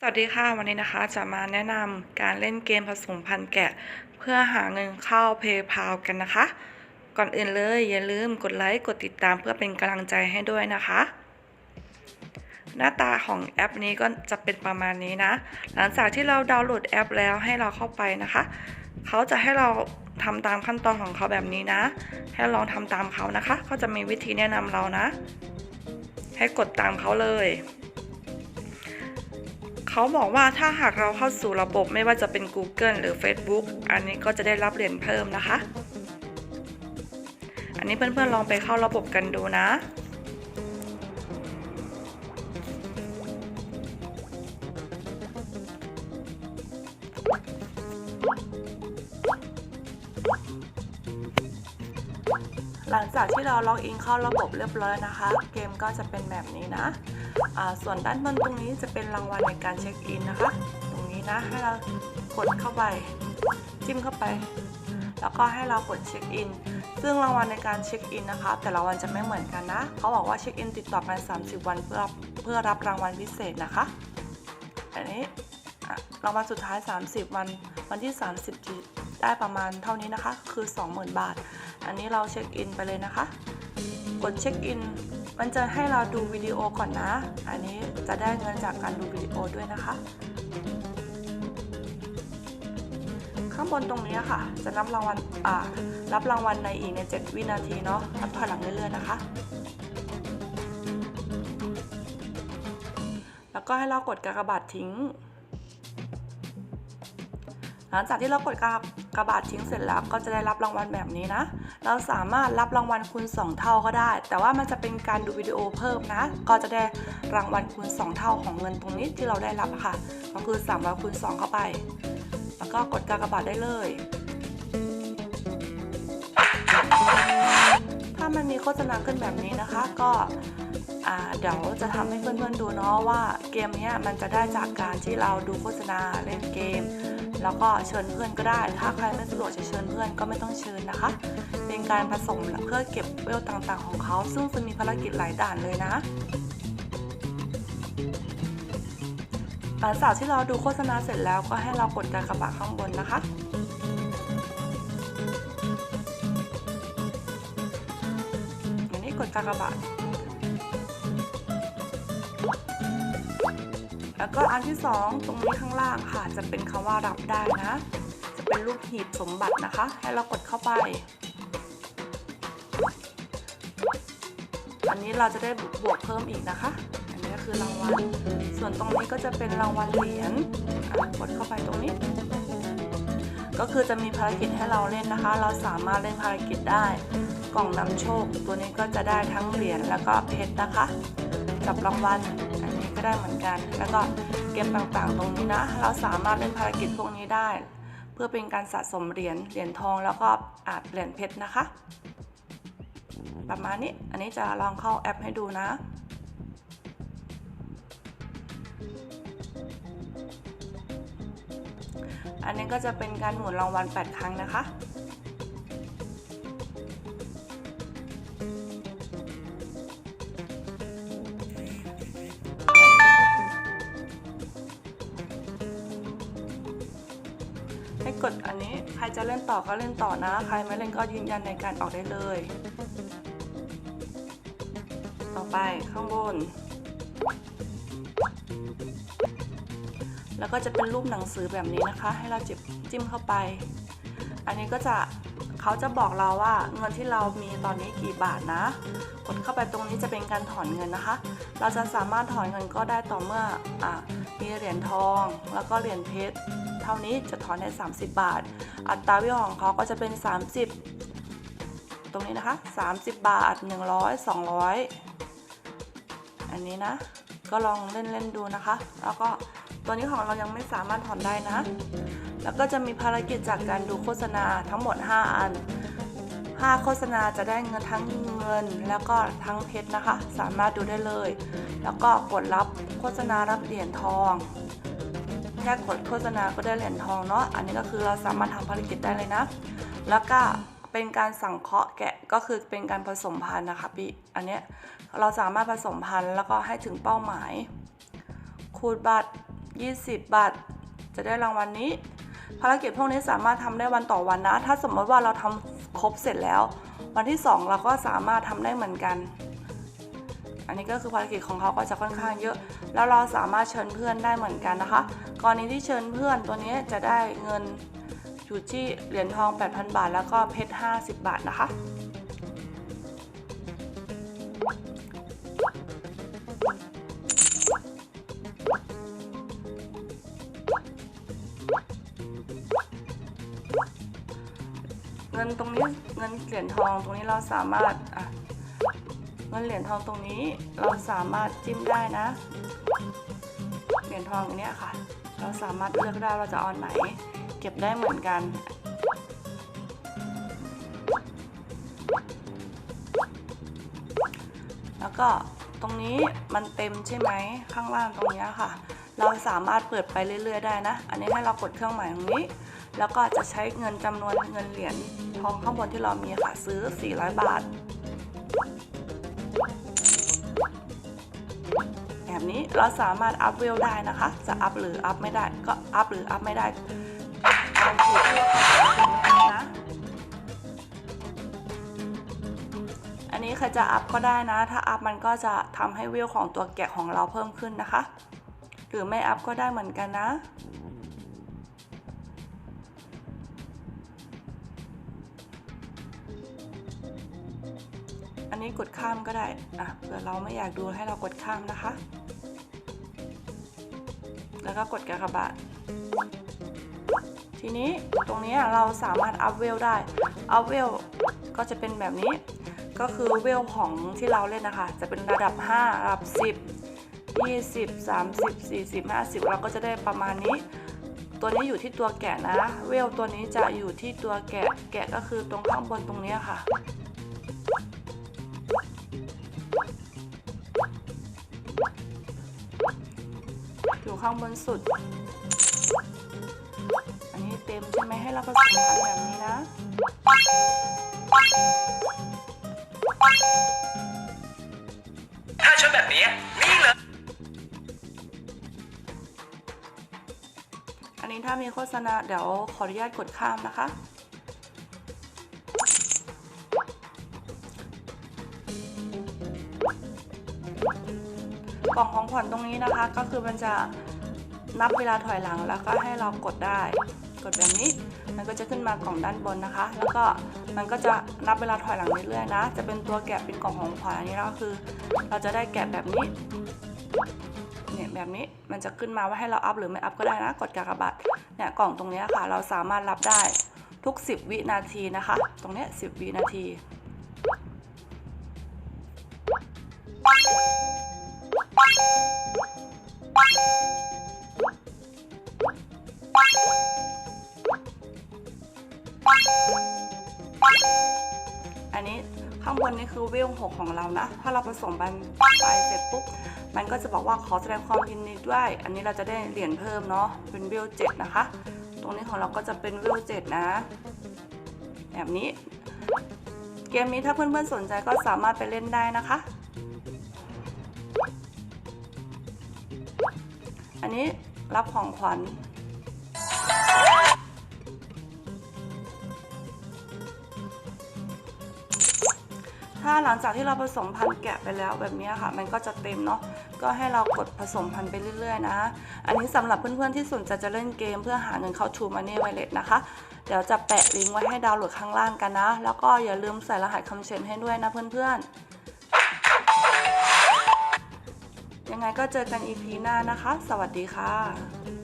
สวัสดีค่ะ วันนี้นะคะจะมาแนะนำการเล่นเกมผสมพันธุ์แกะ เพื่อหาเงินเข้า PayPal กันนะคะ ก่อนอื่นเลยอย่าลืมกดไลค์กดติดตามเพื่อเป็นกำลังใจให้ด้วยนะคะ หน้าตาของแอปนี้ก็จะเป็นประมาณนี้นะ หลังจากที่เราดาวน์โหลดแอปแล้วให้เราเข้าไปนะคะ เขาจะให้เราทำตามขั้นตอนของเขาแบบนี้นะ ให้ลองทำตามเขานะคะ เขาจะมีวิธีแนะนำเรานะ ให้กดตามเขาเลย เขาบอกว่าถ้าหากเราเข้าสู่ระบบไม่ว่าจะเป็น Google หรือ Facebook อันนี้ก็จะได้รับเหรียญเพิ่มนะคะ อันนี้เพื่อนๆลองไปเข้าระบบกันดูนะ หลังจากที่เราล็อกอินเข้าระบบเรียบร้อยนะคะ เกมก็จะเป็นแบบนี้นะอ่าส่วนด้านบนตรงนี้จะเป็นรางวัลในการเช็คอินนะคะ ตรงนี้นะให้เรากดเข้าไป จิ้มเข้าไป แล้วก็ให้เรากดเช็คอินซึ่งรางวัลในการเช็คอินนะคะ แต่ละวันจะไม่เหมือนกันนะ เขาบอกว่าเช็คอินติดต่อกัน 30 วันเพื่อเพื่อรับรางวัลพิเศษนะคะอันนี้รางวัลสุดท้าย 30 วันวันที่ 30 ได้ประมาณเท่านี้นะคะ คือ 20,000 บาท อันนี้เราเช็คอินไปเลยนะคะ กดเช็คอิน มันจะให้เราดูวิดีโอก่อนนะ อันนี้จะได้เงินจากการดูวิดีโอด้วยนะคะ ข้างบนตรงนี้ค่ะ จะนับรางวัลอ่ารับรางวัลในอีกใน 7 วินาทีเนาะนับถอยหลังเรื่อยๆนะคะ แล้วก็ให้เรากดกากบาททิ้ง หลังจากที่เรากดกากบาททิ้งเสร็จแล้วก็จะได้รับรางวัลแบบนี้นะ เราสามารถรับรางวัลคูณ 2 เท่าก็ได้ แต่ว่ามันจะเป็นการดูวิดีโอเพิ่มนะ ก็จะได้รางวัลคูณ 2 เท่าของเงินตรงนี้ที่เราได้รับค่ะ ก็คือ300คูณ 2 เข้าไป แล้วก็กดกากบาทได้เลย ถ้ามันมีโฆษณาขึ้นแบบนี้นะคะ ก็เดี๋ยวจะทำให้เพื่อนๆดูเนาะว่าเกมนี้มันจะได้จากการที่เราดูโฆษณาเล่นเกม แล้วก็เชิญเพื่อนก็ได้ ถ้าใครไม่สะดวกจะเชิญเพื่อนก็ไม่ต้องเชิญนะคะ เป็นการผสมเพื่อเก็บเวลต่างๆของเขา ซึ่งจะมีภารกิจหลายด่านเลยนะหลังจากที่เราดูโฆษณาเสร็จแล้วก็ให้เรากดกากบาทข้างบนนะคะอย่างนี้กดกากบาท แล้วก็อันที่สองตรงนี้ข้างล่างค่ะ จะเป็นคำว่ารับได้นะ จะเป็นรูปหีบสมบัตินะคะ ให้เรากดเข้าไป อันนี้เราจะได้บวกเพิ่มอีกนะคะ อันนี้ก็คือรางวัล ส่วนตรงนี้ก็จะเป็นรางวัลเหรียญกดเข้าไปตรงนี้ ก็คือจะมีภารกิจให้เราเล่นนะคะ เราสามารถเล่นภารกิจได้ กล่องนำโชค ตัวนี้ก็จะได้ทั้งเหรียญแล้วก็เพชรนะคะ กับรางวัล ก็ได้เหมือนกัน แล้วก็เกมต่างๆ ตรงนี้นะ เราสามารถเล่นภารกิจพวกนี้ได้ เพื่อเป็นการสะสมเหรียญเหรียญทองแล้วก็อาจเหรียญเพชรนะคะ ประมาณนี้อันนี้จะลองเข้าแอปให้ดูนะอันนี้ก็จะเป็นการหมุนรางวัล 8 ครั้งนะคะ ให้กดอันนี้ ใครจะเล่นต่อก็เล่นต่อนะ ใครไม่เล่นก็ยืนยันในการออกได้เลย ต่อไปข้างบน แล้วก็จะเป็นรูปหนังสือแบบนี้นะคะ ให้เราจิบจิ้มเข้าไป อันนี้ก็จะเขาจะบอกเราว่าเงินที่เรามีตอนนี้กี่บาทนะกดเข้าไปตรงนี้จะเป็นการถอนเงินนะคะ เราจะสามารถถอนเงินก็ได้ต่อเมื่ออะมีเหรียญทองแล้วก็เหรียญเพชร ท่านี้จะถอนได้ 30 บาท อัตราวิวของเขาก็จะเป็น 30 ตรงนี้นะคะ 30 บาท 100 200 อันนี้นะ ก็ลองเล่นเล่นๆดูนะคะ แล้วก็ตัวนี้ของเรายังไม่สามารถถอนได้นะ แล้วก็จะมีภารกิจจากการดูโฆษณาทั้งหมด 5 อัน 5 โฆษณาจะได้เงินทั้งเงินแล้วก็ทั้งเพชรนะคะ สามารถดูได้เลย แล้วก็กดรับโฆษณารับเหรียญทอง ค่กดโฆษณาก็ได้เหรียญทองเนาะอันนี้ก็คือเราสามารถทำภารกิจได้เลยนะ แล้วก็เป็นการสังเคราะห์แกะก็คือเป็นการผสมพันธุ์นะคะพี่อันเนี้ยเราสามารถผสมพันธุ์แล้วก็ให้ถึงเป้าหมายขูดบัตร 20 บาท จะได้รางวัลนนี้ ภารกิจพวกนี้สามารถทำได้วันต่อวันนะ ถ้าสมมติว่าเราทำครบเสร็จแล้ว วันที่ 2 เราก็สามารถทำได้เหมือนกัน อันนี้ก็คือภารกิจของเขาก็จะค่อนข้างเยอะ แล้วเราสามารถเชิญเพื่อนได้เหมือนกันนะคะ กรณีที่เชิญเพื่อนตัวนี้จะได้เงินอยู่ที่เหรียญทอง 8,000 บาท แล้วก็เพชร 50 บาทนะคะ เงินตรงนี้เงินเหรียญทองตรงนี้เราสามารถ เงินเหรียญทองตรงนี้เราสามารถจิ้มได้นะ เหรียญทองอันนี้ค่ะ เราสามารถเลือกได้ว่าจะเอาไหน เก็บได้เหมือนกันแล้วก็ตรงนี้มันเต็มใช่ไหมข้างล่างตรงนี้ค่ะ เราสามารถเปิดไปเรื่อย ๆ ได้นะ อันนี้ให้เรากดเครื่องหมายตรงนี้ แล้วก็จะใช้เงินจำนวนเงินเหรียญทองข้างบนที่เรามีค่ะซื้อ 400 บาท แบบนี้เราสามารถอัพเวลได้นะคะ จะอัพหรืออัพไม่ได้ก็อัพหรืออัพไม่ได้ตามที่เอาทำนะอันนี้ใครจะอัพก็ได้นะ ถ้าอัพมันก็จะทำให้เวลของตัวแกะของเราเพิ่มขึ้นนะคะ หรือไม่อัพก็ได้เหมือนกันนะ นนี้กดข้ามก็ได้อะเผื่อเราไม่อยากดูให้เรากดข้ามนะคะ แล้วก็กดกากบาททีนี้ตรงนี้เราสามารถอัพเวลได้ อัพเวลก็จะเป็นแบบนี้ ก็คือเวลของที่เราเล่นนะคะ จะเป็นระดับ 5 ระดับ 10 20 30 40 50 เราก็จะได้ประมาณนี้ ตัวนี้อยู่ที่ตัวแกะนะ เวลตัวนี้จะอยู่ที่ตัวแกะ แกะก็คือตรงข้างบนตรงนี้ค่ะ ข้างบนสุด อันนี้เต็มใช่ไหมให้เราผสมกันแบบนี้นะ ถ้าชุดแบบนี้นี่เลย อันนี้ถ้ามีโฆษณาเดี๋ยวขออนุญาตกดข้ามนะคะกล่องของขวัญตรงนี้นะคะ ก็คือมันจะ นับเวลาถอยหลังแล้วก็ให้เรากดได้ กดแบบนี้ มันก็จะขึ้นมากล่องด้านบนนะคะ แล้วก็มันก็จะนับเวลาถอยหลังเรื่อยๆนะ จะเป็นตัวแกะเป็นกล่องของขวัญอันนี้ก็คือ เราจะได้แกะแบบนี้เนี่ยแบบนี้มันจะขึ้นมาว่าให้เราอัพหรือไม่อัพก็ได้นะกดกากบาทเนี่ยกล่องตรงนี้ค่ะ เราสามารถรับได้ทุก 10 วินาทีนะคะ ตรงเนี้ย10 วินาที คือเวลหกของเรานะ ถ้าเราผสมมันไปเสร็จปุ๊บ มันก็จะบอกว่าขอแสดงความยินดีด้วย อันนี้เราจะได้เหรียญเพิ่มเนาะ เป็นเวลเจ็ดนะคะ ตรงนี้ของเราก็จะเป็นเวลเจ็ดนะ แบบนี้ เกมนี้ถ้าเพื่อนๆสนใจก็สามารถไปเล่นได้นะคะ อันนี้รับของขวัญ ถ้าหลังจากที่เราผสมพันธุ์แกะไปแล้วแบบนี้ค่ะ มันก็จะเต็มเนาะก็ให้เรากดผสมพันธุ์ไปเรื่อยๆนะ อันนี้สำหรับเพื่อนๆที่สนใจจะเล่นเกมเพื่อหาเงินเข้า True Money Wallet นะคะ เดี๋ยวจะแปะลิงก์ไว้ให้ดาวน์โหลดข้างล่างกันนะ แล้วก็อย่าลืมใส่รหัสคำเชนให้ด้วยนะเพื่อนๆ ยังไงก็เจอกัน EP หน้านะคะ สวัสดีค่ะ